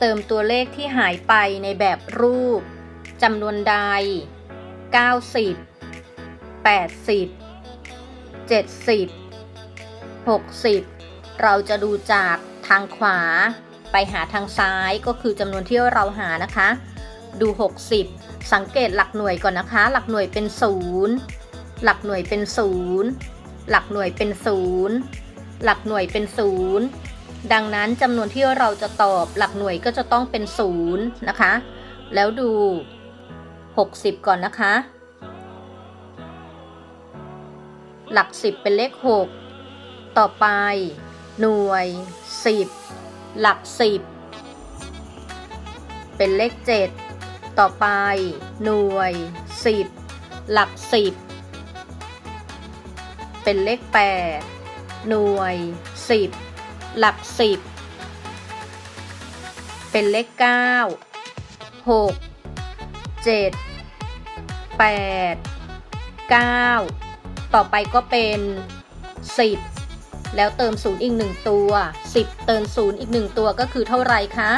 เติมตัวเลขที่หายไปในแบบรูปจำนวนใด 90 80 70 60 เราจะดูจากทางขวา ไปหาทางซ้ายก็คือจำนวนที่เราหานะคะ ดู 60 สังเกตหลักหน่วยก่อนนะคะ หลักหน่วยเป็น 0 หลักหน่วยเป็น 0 หลักหน่วยเป็น 0 หลักหน่วยเป็น 0 ดังนั้นจำนวนที่เราจะตอบหลักหน่วยก็จะต้องเป็น0นะคะ แล้วดู 60 ก่อนนะคะ หลัก 10 เป็นเลข 6 ต่อไป หน่วย 10 หลัก 10 เป็นเลข 7 ต่อไป หน่วย 10 หลัก 10 เป็นเลข 8 หน่วย 10 หลัก10เป็นเลข9 6 7 8 9ต่อไปก็เป็น10แล้วเติม0อีก1ตัว10เติม0อีก1ตัวก็คือเท่าไรคะ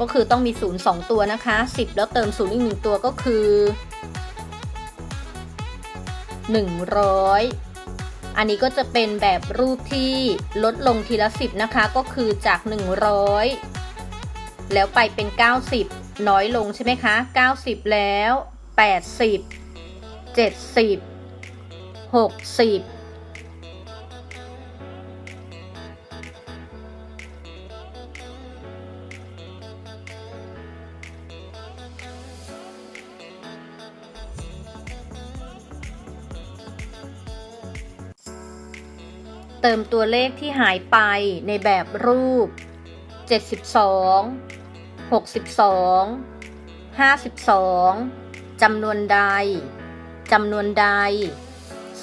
ก็คือต้องมี0 2ตัวนะคะ10แล้วเติม0อีก1ตัวก็คือ100 อันนี้ก็จะเป็นแบบรูปที่ลดลงทีละ 10 นะคะ ก็คือจาก 100 แล้วไปเป็น 90 น้อยลงใช่ไหมคะ 90 แล้ว 80 70 60 เติมตัวเลขที่หายไปในแบบรูป 72 62 52จำนวนใดจำนวนใด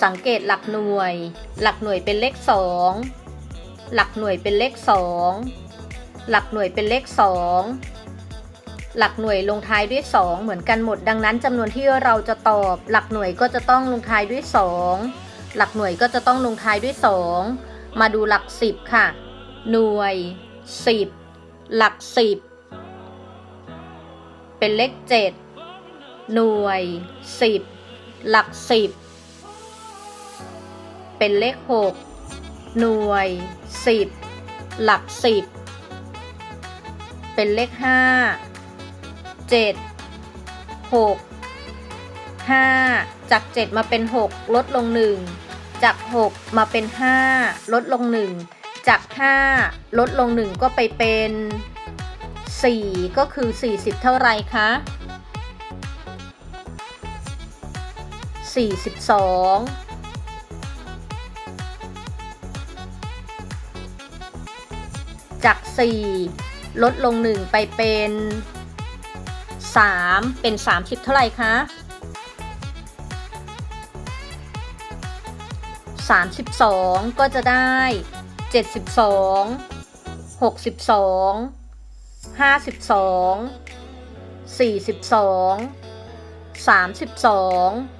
สังเกตหลักหน่วย หลักหน่วยเป็นเลข 2 หลักหน่วยเป็นเลข 2 หลักหน่วยเป็นเลข 2 หลักหน่วยลงท้ายด้วย 2 เหมือนกันหมด ดังนั้นจำนวนที่เราจะตอบ หลักหน่วยก็จะต้องลงท้ายด้วย 2 หลักหน่วยก็จะต้องลงท้ายด้วย 2 มาดูหลัก 10 ค่ะ หน่วย 10 หลัก 10 เป็นเลข 7 หน่วย 10 หลัก 10 เป็นเลข 6 หน่วย 10 หลัก 10 เป็นเลข 5 7 6 5 จาก 7 มาเป็น 6 ลดลง 1 จาก 6 มาเป็น 5 ลดลง 1 จาก 5 ลดลง 1 ก็ไปเป็น 4 ก็คือ 40 เท่าไรคะ 42จาก 4 ลดลง 1 ไปเป็น 3 เป็น 30 เท่าไหร่คะ 32 ก็จะได้ 72 62 52 42 32